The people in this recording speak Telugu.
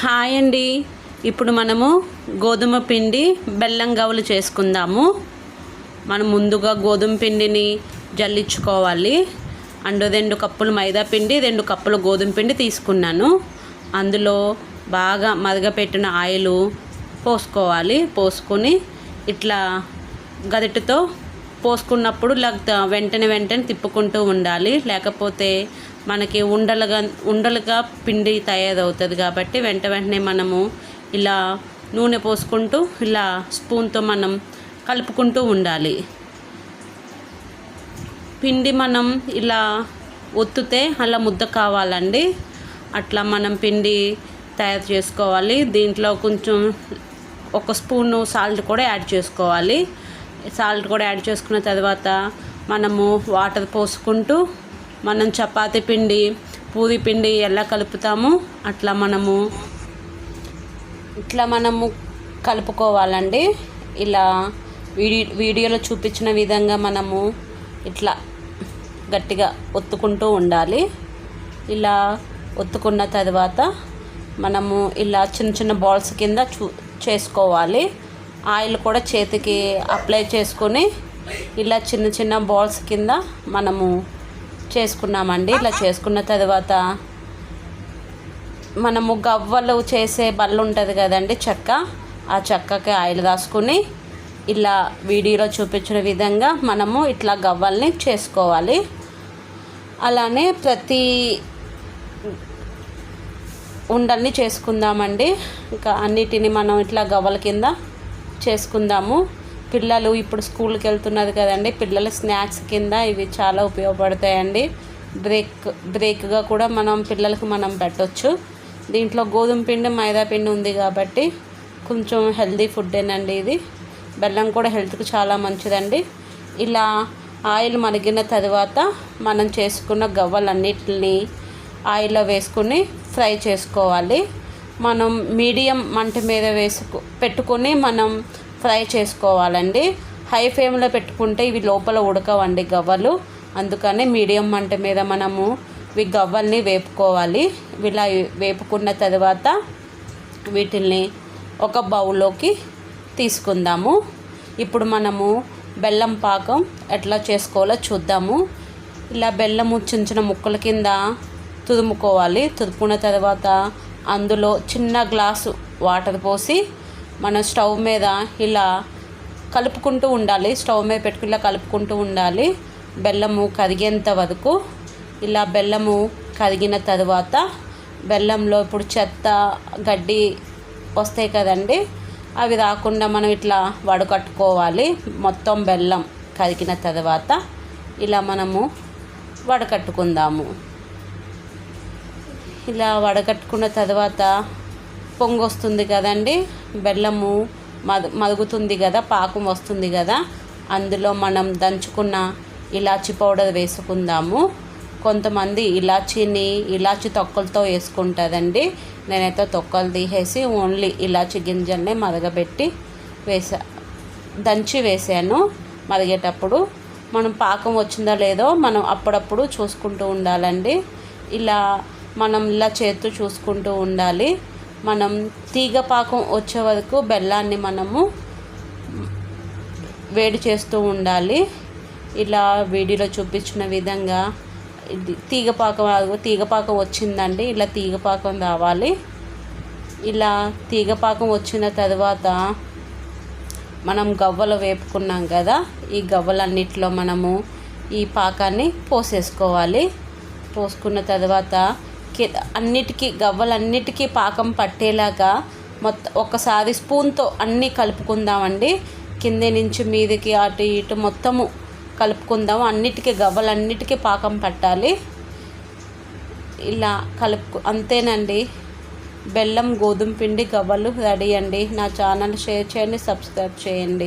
హాయ్ అండి. ఇప్పుడు మనము గోధుమ పిండి బెల్లం గవ్వలు చేసుకుందాము. మనం ముందుగా గోధుమ పిండిని జల్లించుకోవాలి. అండ్ రెండు కప్పులు మైదా పిండి రెండు కప్పులు గోధుమ పిండి తీసుకున్నాను. అందులో బాగా మదగపెట్టిన ఆయిల్ పోసుకోవాలి. పోసుకొని ఇట్లా గరిటెతో పోసుకున్నప్పుడు ఇలా వెంటనే వెంటనే తిప్పుకుంటూ ఉండాలి. లేకపోతే మనకి ఉండలుగా ఉండలుగా పిండి తయారవుతుంది కాబట్టి వెంట వెంటనే మనము ఇలా నూనె పోసుకుంటూ ఇలా స్పూన్తో మనం కలుపుకుంటూ ఉండాలి. పిండి మనం ఇలా ఒత్తుతే అలా ముద్ద కావాలండి. అట్లా మనం పిండి తయారు చేసుకోవాలి. దీంట్లో కొంచెం ఒక స్పూను సాల్ట్ కూడా యాడ్ చేసుకోవాలి. సాల్ట్ కూడా యాడ్ చేసుకున్న తర్వాత మనము వాటర్ పోసుకుంటూ మనం చపాతి పిండి పూరి పిండి ఎలా కలుపుతాము అట్లా మనము ఇట్లా మనము కలుపుకోవాలండి. ఇలా వీడి వీడియోలో చూపించిన విధంగా మనము ఇట్లా గట్టిగా ఒత్తుకుంటూ ఉండాలి. ఇలా ఒత్తుకున్న తర్వాత మనము ఇలా చిన్న చిన్న బాల్స్ కింద చూ చేసుకోవాలి. ఆయిల్ కూడా చేతికి అప్లై చేసుకొని ఇలా చిన్న చిన్న బాల్స్ కింద మనము చేసుకున్నామండి. ఇలా చేసుకున్న తర్వాత మనము గవ్వలు చేసే బల్ల ఉంటుంది కదండి చెక్క. ఆ చెక్కకి ఆయిల్ రాసుకుని ఇలా వీడియోలో చూపించిన విధంగా మనము ఇట్లా గవ్వల్ని చేసుకోవాలి. అలానే ప్రతి ఉండల్ని చేసుకుందామండి. ఇంకా అన్నిటిని మనం ఇట్లా గవ్వల కింద చేసుకుందాము. పిల్లలు ఇప్పుడు స్కూల్కి వెళ్తున్నది కదండి. పిల్లల స్నాక్స్ కింద ఇవి చాలా ఉపయోగపడతాయండి. బ్రేక్ బ్రేక్గా కూడా మనం పిల్లలకు మనం పెట్టవచ్చు దీంట్లో గోధుమ పిండి మైదా పిండి ఉంది కాబట్టి కొంచెం హెల్దీ ఫుడ్డేనండి ఇది. బెల్లం కూడా హెల్త్కి చాలా మంచిదండి. ఇలా ఆయిల్ మరిగిన తర్వాత మనం చేసుకున్న గవ్వలన్నిటిని ఆయిల్లో వేసుకుని ఫ్రై చేసుకోవాలి. మనం మీడియం మంట మీద వేసుకు పెట్టుకొని మనం ఫ్రై చేసుకోవాలండి. హై ఫ్లేమ్లో పెట్టుకుంటే ఇవి లోపల ఉడకవండి గవ్వలు. అందుకని మీడియం మంట మీద మనము ఇవి గవ్వల్ని వేపుకోవాలి. ఇలా వేపుకున్న తర్వాత వీటిల్ని ఒక బౌల్లోకి తీసుకుందాము. ఇప్పుడు మనము బెల్లం పాకం ఎట్లా చేసుకోవాలో చూద్దాము. ఇలా బెల్లము చిన్న చిన్న ముక్కల కింద తురుముకోవాలి. తురుముకున్న తర్వాత అందులో చిన్న గ్లాసు వాటర్ పోసి మనం స్టవ్ మీద ఇలా కలుపుకుంటూ ఉండాలి. స్టవ్ మీద పెట్టుకుని ఇలా కలుపుకుంటూ ఉండాలి. బెల్లము కరిగేంత వరకు ఇలా బెల్లము కరిగిన తర్వాత బెల్లంలో ఇప్పుడు చెత్త గడ్డి వస్తాయి కదండి అవి రాకుండా మనం ఇట్లా వడకట్టుకోవాలి. మొత్తం బెల్లం కరిగిన తర్వాత ఇలా మనము వడకట్టుకుందాము. ఇలా వడగట్టుకున్న తర్వాత పొంగు వస్తుంది కదండి. బెల్లము మద మరుగుతుంది కదా పాకం వస్తుంది కదా. అందులో మనం దంచుకున్న ఇలాచి పౌడర్ వేసుకుందాము. కొంతమంది ఇలాచీని ఇలాచి తొక్కలతో వేసుకుంటుందండి నేనైతే తొక్కలు తీసేసి ఓన్లీ ఇలాచి గింజల్ని మరగబెట్టి వేసా దంచి వేసాను. మరిగేటప్పుడు మనం పాకం వచ్చిందో లేదో మనం అప్పుడప్పుడు చూసుకుంటూ ఉండాలండి. ఇలా మనం ఇలా చేస్తూ చూసుకుంటూ ఉండాలి. మనం తీగ పాకం వచ్చే వరకు బెల్లాన్ని మనము వేడి చేస్తూ ఉండాలి. ఇలా వీడియోలో చూపించిన విధంగా తీగపాకం తీగపాకం వచ్చిందండి ఇలా తీగపాకం రావాలి. ఇలా తీగపాకం వచ్చిన తర్వాత మనం గవ్వలు వేపుకున్నాం కదా ఈ గవ్వలన్నిటిలో మనము ఈ పాకాన్ని పోసేసుకోవాలి. పోసుకున్న తర్వాత అన్నిటికీ గవ్వలన్నిటికీ పాకం పట్టేలాగా మొత్తం ఒకసారి స్పూన్తో అన్నీ కలుపుకుందామండి. కింద నుంచి మీదకి అటు ఇటు మొత్తము కలుపుకుందాం. అన్నిటికీ గవ్వలన్నిటికీ పాకం పట్టాలి. ఇలా కలుపు అంతేనండి. బెల్లం గోధుమ పిండి గవ్వలు రెడీ అండి. నా ఛానల్ షేర్ చేయండి సబ్స్క్రైబ్ చేయండి.